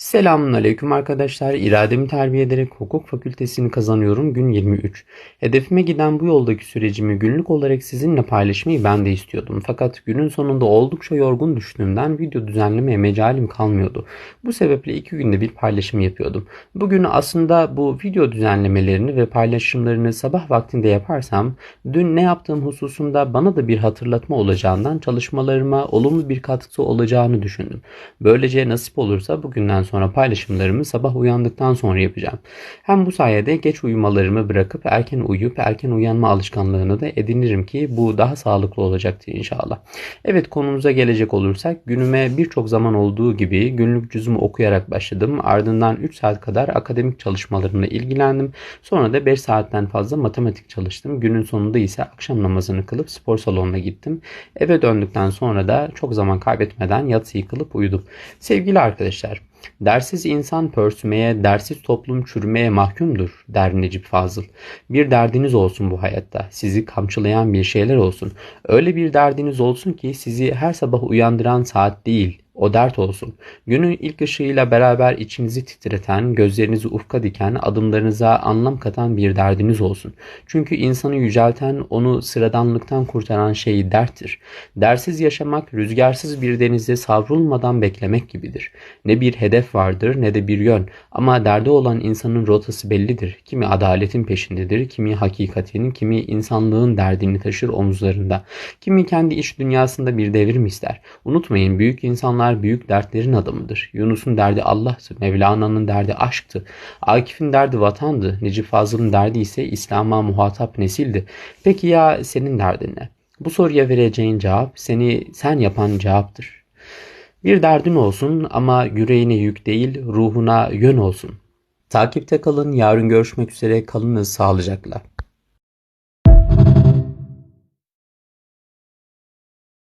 Selamünaleyküm arkadaşlar. İrademi terbiye ederek hukuk fakültesini kazanıyorum. Gün 23. Hedefime giden bu yoldaki sürecimi günlük olarak sizinle paylaşmayı ben de istiyordum. Fakat günün sonunda oldukça yorgun düştüğümden video düzenlemeye mecalim kalmıyordu. Bu sebeple iki günde bir paylaşım yapıyordum. Bugün aslında bu video düzenlemelerini ve paylaşımlarını sabah vaktinde yaparsam dün ne yaptığım hususunda bana da bir hatırlatma olacağından çalışmalarıma olumlu bir katkısı olacağını düşündüm. Böylece nasip olursa bugünden sonra paylaşımlarımı sabah uyandıktan sonra yapacağım. Hem bu sayede geç uyumalarımı bırakıp erken uyuyup erken uyanma alışkanlığını da edinirim ki bu daha sağlıklı olacaktır inşallah. Evet konumuza gelecek olursak günüme birçok zaman olduğu gibi günlük cüzümü okuyarak başladım. Ardından 3 saat kadar akademik çalışmalarımla ilgilendim. Sonra da 5 saatten fazla matematik çalıştım. Günün sonunda ise akşam namazını kılıp spor salonuna gittim. Eve döndükten sonra da çok zaman kaybetmeden yatsıyı kılıp uyudum. Sevgili arkadaşlar Dersiz insan pörsümeye, dersiz toplum çürümeye mahkumdur der Necip Fazıl. Bir derdiniz olsun bu hayatta. Sizi kamçılayan bir şeyler olsun. Öyle bir derdiniz olsun ki sizi her sabah uyandıran saat değil, o dert olsun. Günün ilk ışığıyla beraber içinizi titreten, gözlerinizi ufka diken, adımlarınıza anlam katan bir derdiniz olsun. Çünkü insanı yücelten, onu sıradanlıktan kurtaran şey derttir. Dersiz yaşamak, rüzgarsız bir denizde savrulmadan beklemek gibidir. Ne bir hedef vardır ne de bir yön. Ama derdi olan insanın rotası bellidir. Kimi adaletin peşindedir, kimi hakikatin, kimi insanlığın derdini taşır omuzlarında. Kimi kendi iş dünyasında bir devrim ister. Unutmayın büyük insanlar onlar büyük dertlerin adamıdır. Yunus'un derdi Allah'tı. Mevlana'nın derdi aşktı. Akif'in derdi vatandı. Necip Fazıl'ın derdi ise İslam'a muhatap nesildi. Peki ya senin derdin ne? Bu soruya vereceğin cevap seni sen yapan cevaptır. Bir derdin olsun ama yüreğine yük değil, ruhuna yön olsun. Takipte kalın. Yarın görüşmek üzere. Kalınız sağlıcakla.